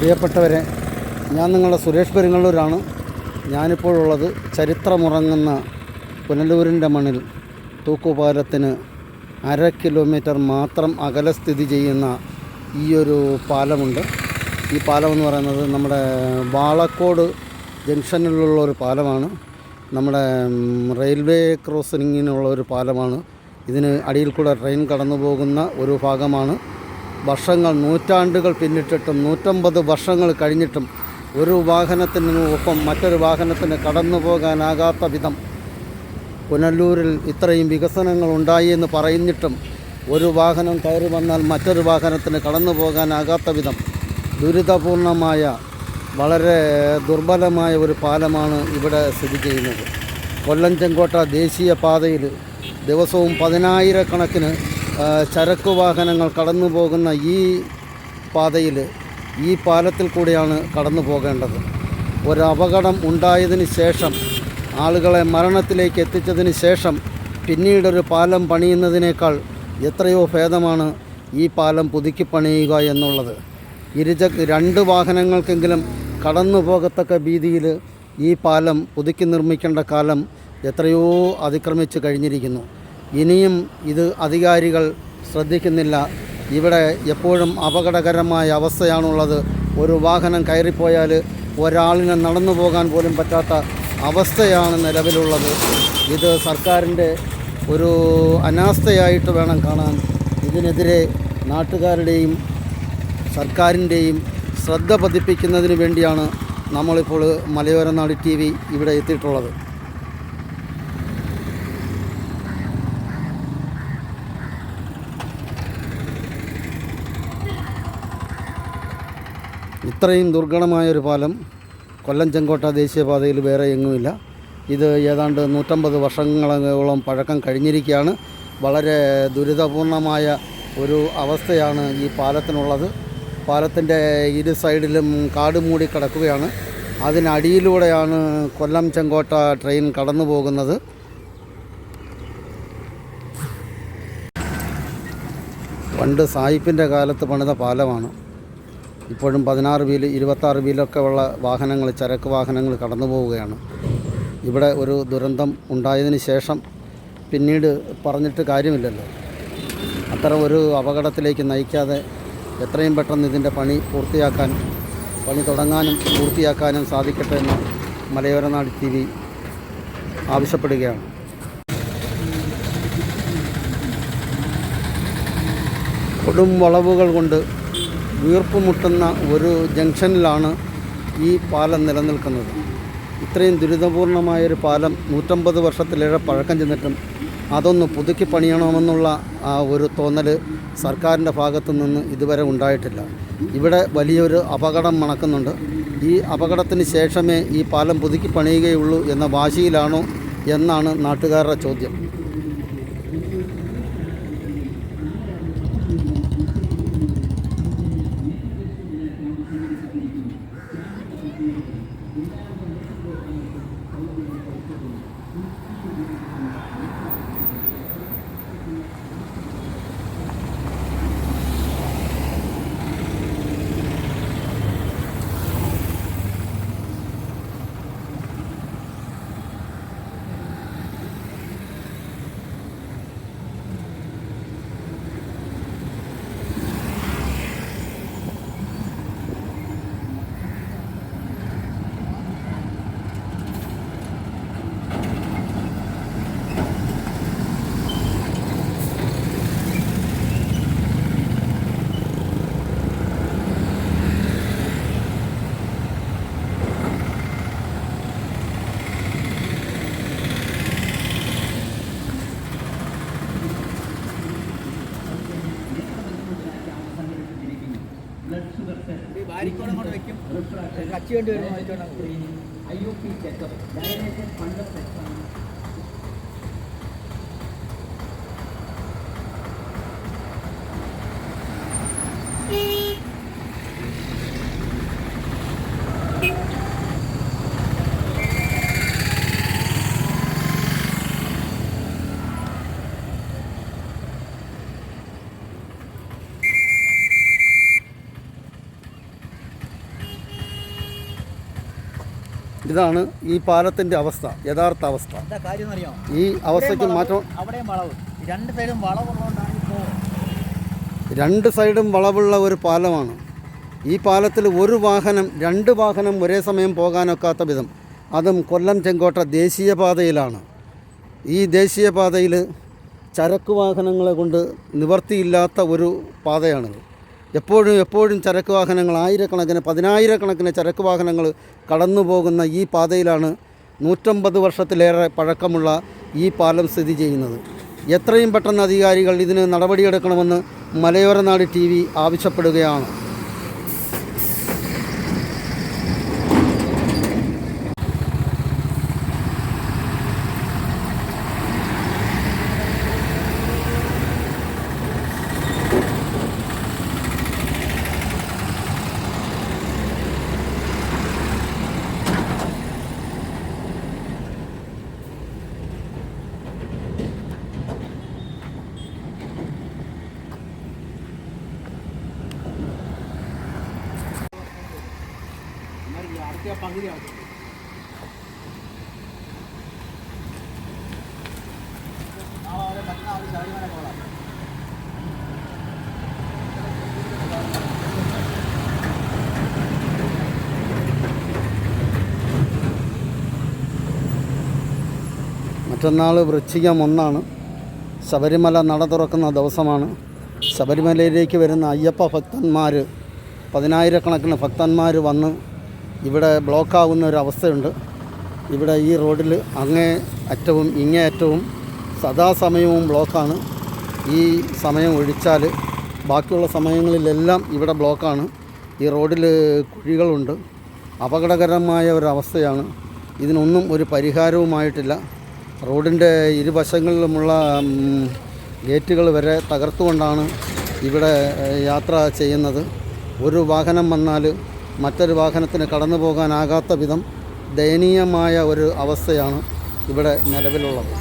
പ്രിയപ്പെട്ടവരെ ഞാൻ നിങ്ങളുടെ സുരേഷ് പെരുങ്ങള്ളൂരാണ് ഞാനിപ്പോഴുള്ളത് ചരിത്രമുറങ്ങുന്ന പുനലൂരിന്റെ മണ്ണിൽ. തൂക്കുപാലത്തിന് അര കിലോമീറ്റർ മാത്രം അകലെ സ്ഥിതി ചെയ്യുന്ന ഈ ഒരു പാലമുണ്ട്. ഈ പാലം എന്ന് പറയുന്നത് നമ്മുടെ വാളക്കോട് ജംഗ്ഷനിലുള്ള ഒരു പാലമാണ്. നമ്മുടെ റെയിൽവേ ക്രോസിങ്ങിനുള്ള ഒരു പാലമാണ്. ഇതിന് അടിയിൽ കൂടെ ട്രെയിൻ കടന്നു പോകുന്ന ഒരു ഭാഗമാണ്. വർഷങ്ങൾ നൂറ്റാണ്ടുകൾ പിന്നിട്ടിട്ടും നൂറ്റമ്പത് വർഷങ്ങൾ കഴിഞ്ഞിട്ടും ഒരു വാഹനത്തിന് ഒപ്പം മറ്റൊരു വാഹനത്തിന് കടന്നു പോകാനാകാത്ത വിധം പുനലൂരിൽ ഇത്രയും വികസനങ്ങൾ ഉണ്ടായി എന്ന് പറഞ്ഞിട്ടും ഒരു വാഹനം കയറി വന്നാൽ മറ്റൊരു വാഹനത്തിന് കടന്നു പോകാനാകാത്ത വിധം ദുരിതപൂർണമായ വളരെ ദുർബലമായ ഒരു പാലമാണ് ഇവിടെ സ്ഥിതി ചെയ്യുന്നത്. കൊല്ലം ചെങ്കോട്ട ദേശീയ പാതയിൽ ദിവസവും പതിനായിരക്കണക്കിന് ചരക്ക് വാഹനങ്ങൾ കടന്നു പോകുന്ന ഈ പാതയിൽ ഈ പാലത്തിൽ കൂടിയാണ് കടന്നു പോകേണ്ടത്. ഒരപകടം ഉണ്ടായതിന് ശേഷം ആളുകളെ മരണത്തിലേക്ക് എത്തിച്ചതിന് ശേഷം പിന്നീടൊരു പാലം പണിയുന്നതിനേക്കാൾ എത്രയോ ഭേദമാണ് ഈ പാലം പുതുക്കി പണിയുക എന്നുള്ളത്. ഇരുച രണ്ട് വാഹനങ്ങൾക്കെങ്കിലും കടന്നു പോകത്തക്ക രീതിയിൽ ഈ പാലം പുതുക്കി നിർമ്മിക്കേണ്ട കാലം എത്രയോ അതിക്രമിച്ച് കഴിഞ്ഞിരിക്കുന്നു. ഇനിയും ഇത് അധികാരികൾ ശ്രദ്ധിക്കുന്നില്ല. ഇവിടെ എപ്പോഴും അപകടകരമായ അവസ്ഥയാണുള്ളത്. ഒരു വാഹനം കയറിപ്പോയാൽ ഒരാളിന് നടന്നു പോകാൻ പോലും പറ്റാത്ത അവസ്ഥയാണ് നിലവിലുള്ളത്. ഇത് സർക്കാരിന്റെ ഒരു അനാസ്ഥയായിട്ട് വേണം കാണാൻ. ഇതിനെതിരെ നാട്ടുകാരുടെയും സർക്കാരിന്റെയും ശ്രദ്ധ പതിപ്പിക്കുന്നതിന് വേണ്ടിയാണ് നമ്മളിപ്പോൾ മലയോര നാട് ടി വി ഇവിടെ എത്തിയിട്ടുള്ളത്. ഇത്രയും ദുർഘടമായ ഒരു പാലം കൊല്ലം ചെങ്കോട്ട ദേശീയപാതയിൽ വേറെ എങ്ങുമില്ല. ഇത് ഏതാണ്ട് നൂറ്റമ്പത് വർഷങ്ങളോളം പഴക്കം കഴിഞ്ഞിരിക്കുകയാണ്. വളരെ ദുരിതപൂർണമായ ഒരു അവസ്ഥയാണ് ഈ പാലത്തിനുള്ളത്. പാലത്തിന്റെ ഇരു സൈഡിലും കാട് മൂടി കിടക്കുകയാണ്. അതിനടിയിലൂടെയാണ് കൊല്ലം ചെങ്കോട്ട ട്രെയിൻ കടന്നു പോകുന്നത്. പണ്ട് സായിപ്പിന്റെ കാലത്ത് പണിത പാലമാണ്. ഇപ്പോഴും പതിനാറ് വീൽ ഇരുപത്താറ് വീലൊക്കെ ഉള്ള വാഹനങ്ങൾ ചരക്ക് വാഹനങ്ങൾ കടന്നു പോവുകയാണ്. ഇവിടെ ഒരു ദുരന്തം ഉണ്ടായതിന് ശേഷം പിന്നീട് പറഞ്ഞിട്ട് കാര്യമില്ലല്ലോ. അത്തരം ഒരു അപകടത്തിലേക്ക് നയിക്കാതെ എത്രയും പെട്ടെന്ന് ഇതിന്റെ പണി പൂർത്തിയാക്കാൻ പണി തുടങ്ങാനും പൂർത്തിയാക്കാനും സാധിക്കട്ടെ എന്ന് മലയോരനാട് ടി വി ആവശ്യപ്പെടുകയാണ്. കൊടും വളവുകൾ കൊണ്ട് വീർപ്പുമുട്ടുന്ന ഒരു ജംഗ്ഷനിലാണ് ഈ പാലം നിലനിൽക്കുന്നത്. ഇത്രയും ദുരിതപൂർണമായൊരു പാലം നൂറ്റമ്പത് വർഷത്തിലേറെ പഴക്കം ചെന്നിട്ടും അതൊന്ന് പുതുക്കി പണിയണമെന്നുള്ള ആ ഒരു തോന്നൽ സർക്കാരിന്റെ ഭാഗത്തു നിന്ന് ഇതുവരെ ഉണ്ടായിട്ടില്ല. ഇവിടെ വലിയൊരു അപകടം മണക്കുന്നുണ്ട്. ഈ അപകടത്തിന് ശേഷമേ ഈ പാലം പുതുക്കി പണിയുകയുള്ളൂ എന്ന വാശിയിലാണോ എന്നാണ് നാട്ടുകാരുടെ ചോദ്യം. മാറ്റിക്കൊണ്ട് വരും മാറ്റിക്കൊണ്ട്. I U P checkup. Direct fund section ഇതാണ് ഈ പാലത്തിന്റെ അവസ്ഥ യഥാർത്ഥ അവസ്ഥ. ഈ അവസ്ഥയ്ക്ക് മാറ്റം രണ്ട് സൈഡും വളവുള്ളതുകൊണ്ടാണ് രണ്ട് സൈഡും വളവുള്ള ഒരു പാലമാണ്. ഈ പാലത്തിൽ ഒരു വാഹനം രണ്ട് വാഹനം ഒരേ സമയം പോകാനൊക്കാത്ത വിധം. അതും കൊല്ലം ചെങ്കോട്ട ദേശീയപാതയിലാണ്. ഈ ദേശീയപാതയിൽ ചരക്ക് വാഹനങ്ങളെ കൊണ്ട് നിവർത്തിയില്ലാത്ത ഒരു പാതയാണിത്. എപ്പോഴും എപ്പോഴും ചരക്ക് വാഹനങ്ങൾ ആയിരക്കണക്കിന് പതിനായിരക്കണക്കിന് ചരക്ക് വാഹനങ്ങൾ കടന്നു പോകുന്ന ഈ പാതയിലാണ് നൂറ്റമ്പത് വർഷത്തിലേറെ പഴക്കമുള്ള ഈ പാലം സ്ഥിതി ചെയ്യുന്നത്. എത്രയും പെട്ടെന്ന് അധികാരികൾ ഇതിന് നടപടിയെടുക്കണമെന്ന് മലയോര നാട് ടി വി ആവശ്യപ്പെടുകയാണ്. മറ്റന്നാൾ വൃശ്ചികം ഒന്നാണ്. ശബരിമല നട തുറക്കുന്ന ദിവസമാണ്. ശബരിമലയിലേക്ക് വരുന്ന അയ്യപ്പ ഭക്തന്മാർ പതിനായിരക്കണക്കിന് ഭക്തന്മാർ വന്ന് ഇവിടെ ബ്ലോക്കാവുന്ന ഒരു അവസ്ഥയുണ്ട്. ഇവിടെ ഈ റോഡിൽ അങ്ങേ അറ്റവും ഇങ്ങേ അറ്റവും സദാസമയവും ബ്ലോക്കാണ്. ഈ സമയം ഒഴിച്ചാൽ ബാക്കിയുള്ള സമയങ്ങളിലെല്ലാം ഇവിടെ ബ്ലോക്കാണ്. ഈ റോഡിൽ കുഴികളുണ്ട്. അപകടകരമായ ഒരവസ്ഥയാണ് ഇതിനൊന്നും ഒരു പരിഹാരവുമായിട്ടില്ല. റോഡിന്റെ ഇരുവശങ്ങളിലുമുള്ള ഗേറ്റുകൾ വരെ തകർത്തുകൊണ്ടാണ് ഇവിടെ യാത്ര ചെയ്യുന്നത്. ഒരു വാഹനം വന്നാൽ മറ്റൊരു വാഹനത്തിന് കടന്നു പോകാനാകാത്ത വിധം ദയനീയമായ ഒരു അവസ്ഥയാണ് ഇവിടെ നിലവിലുള്ളത്.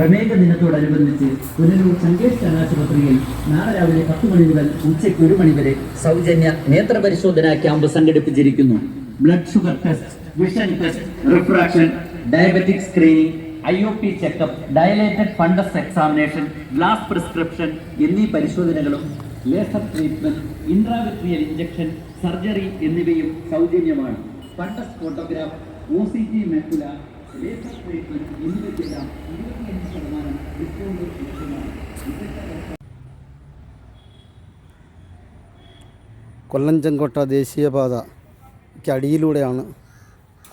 പ്രമേഹ ദിനത്തോടനുബന്ധിച്ച് പുനലൂർ സങ്കേഷ് ആശുപത്രിയിൽ നാളെ രാവിലെ പത്ത് മണി മുതൽ ഉച്ചയ്ക്ക് ഒരു മണി വരെ സൗജന്യ നേത്രപരിശോധനാ camp സംഘടിപ്പിച്ചിരിക്കുന്നു. Blood sugar test vision test refraction diabetic screening I O P checkup dilated fundus examination glass prescription എന്നീ പരിശോധനകളും laser treatment intravitreal injection surgery എന്നിവയും സൗജന്യമാണ്. Fundus photograph O C G macula Kollam Chenkotta ദേശീയപാതയ്ക്ക് അടിയിലൂടെയാണ്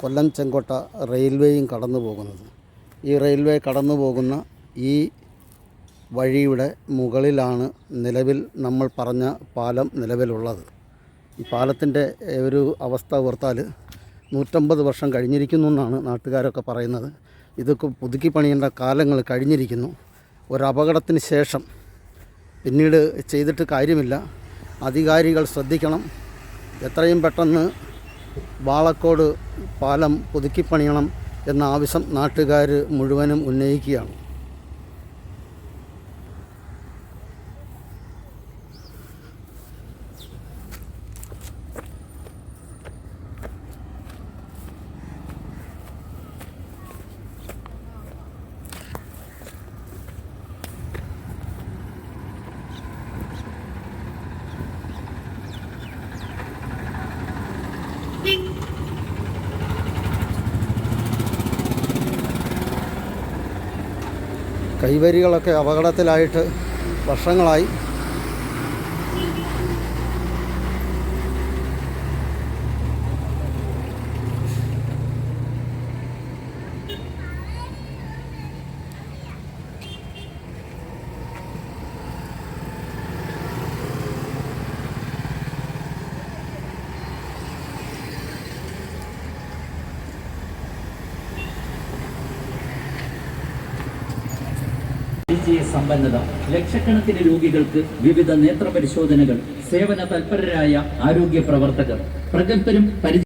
കൊല്ലം ചെങ്കോട്ട റെയിൽവേയും കടന്നു പോകുന്നത്. ഈ railway കടന്നു പോകുന്ന ഈ വഴിയുടെ മുകളിലാണ് നിലവിൽ നമ്മൾ പറഞ്ഞ പാലം നിലവിലുള്ളത്. ഈ പാലത്തിന്റെ ഒരു അവസ്ഥ ഓർത്താൽ നൂറ്റമ്പത് വർഷം കഴിഞ്ഞിരിക്കുന്നു എന്നാണ് നാട്ടുകാരൊക്കെ പറയുന്നത്. ഇതൊക്കെ പുതുക്കി പണിയേണ്ട കാലങ്ങൾ കഴിഞ്ഞിരിക്കുന്നു. ഒരപകടത്തിന് ശേഷം പിന്നീട് ചെയ്തിട്ട് കാര്യമില്ല. അധികാരികൾ ശ്രദ്ധിക്കണം. എത്രയും പെട്ടെന്ന് വാളക്കോട് പാലം പുതുക്കിപ്പണിയണം എന്ന ആവശ്യം നാട്ടുകാർ മുഴുവനും ഉന്നയിക്കുകയാണ്. കൈവരികളൊക്കെ അപകടത്തിലായിട്ട് വർഷങ്ങളായി. പരിചയ സമ്പന്നത ലക്ഷക്കണക്കിന് രോഗികൾക്ക് വിവിധ നേത്ര പരിശോധനകൾ സേവന തൽപരരായ ആരോഗ്യ പ്രവർത്തകർ പ്രഗത്ഭരും പരിചയ